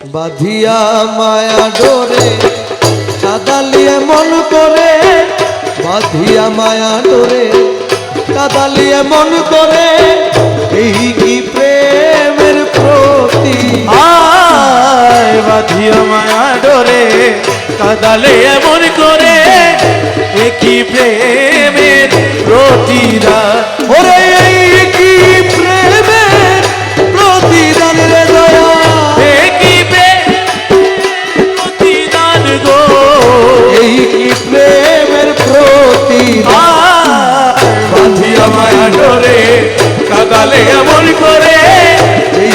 বাধিয়া মায়া ডোরে, কাদালিয়ে মন করে, বাধিয়া মায়া ডোরে, কাদালিয়ে মন করে, এই কি প্রেমের প্রতি? বাঁধিয়া মায়া ডোরে কাদালে এমন করে একই প্রেমের এমন করে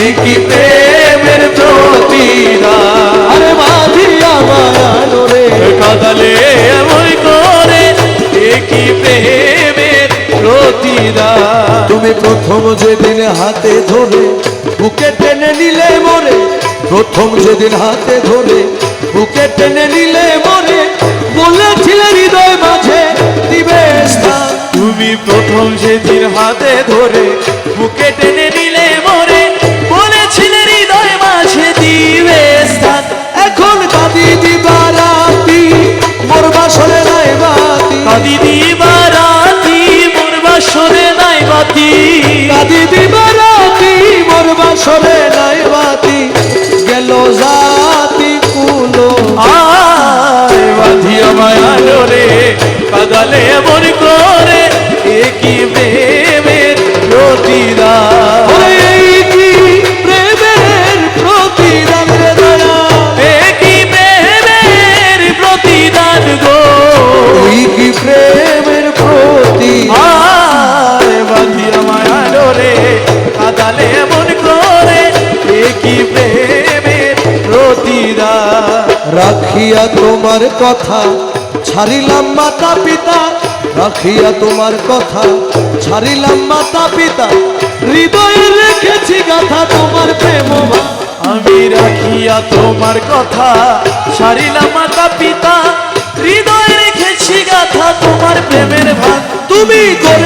একই প্রেমের প্রতিদান। আরে মায়া ডোরে কাদালে এমন করে একই প্রেমের প্রতিদান। তুমি প্রথম যেদিন হাতে ধরে বুকে টেনে নিলে মরে প্রথম যেদিন হাতে ধরে বুকে টেনে নিলে মরে বলেছিলে হৃদয় মাঝে দিবে স্থান। তুমি প্রথম সেদিন হাতে ধরে বুকে টেনে নিলে মরে। বলেছিলে হৃদয় মাঝে দিবে স্থান। এখন কাঁদি দিবারাতি মোর বাসরে নাই বাতি। কাদি দিবারাতি মোর বাসরে নাই বাতি। রাখিয়া তোমার কথা, ছাড়িলাম মাতা পিতা, রাখিয়া তোমার কথা, ছাড়িলাম মাতা পিতা, হৃদয়ে রেখেছি গাথা তোমার প্রেম আমি রাখিয়া তোমার কথা সারিলাম মাতা পিতা, হৃদয় রেখেছি গাথা তোমার প্রেমের ভাগ। তুমি করে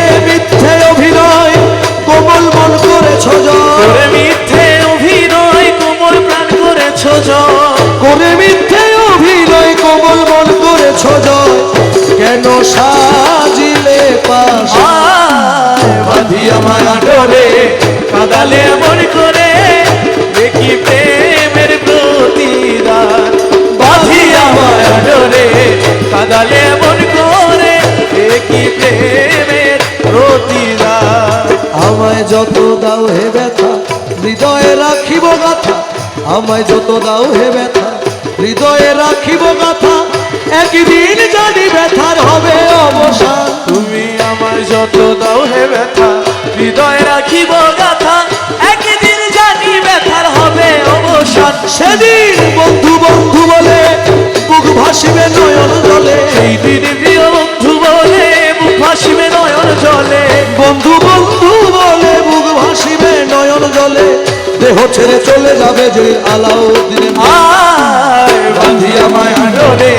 করেছ জয় কেন সাজিলে পাশ? বাঁধিয়া মায়া ডোরে কাদালে এমন করে দেখি প্রেমের প্রতিদান। বাঁধিয়া মায়া ডোরে কাদালে এমন করে দেখি প্রেমের প্রতিদান। আমায় যত দাও হে ব্যথা হৃদয়ে রাখিব গাথা। আমায় যত দাও হে ব্যথা হৃদয়ে রাখিব গাথা। একদিন জানি ব্যথার হবে অবসান তুমি আমার যত দাও হে ব্যথা হৃদয় রাখিব গাথা। একদিন জানি ব্যথার হবে অবসান সেদিন বন্ধু বন্ধু বলে বুক ভাসিবে নয়ন জলে। সেই দিন প্রিয় বন্ধু বলে মুখ ভাসিবে নয়ন জলে। বন্ধু বন্ধু বলে বুক ভাসিবে নয়ন জলে। দেহ ছেড়ে চলে যাবে যে আলাউদ্দিন। আয় বাঁধিয়া মায়া ডোরে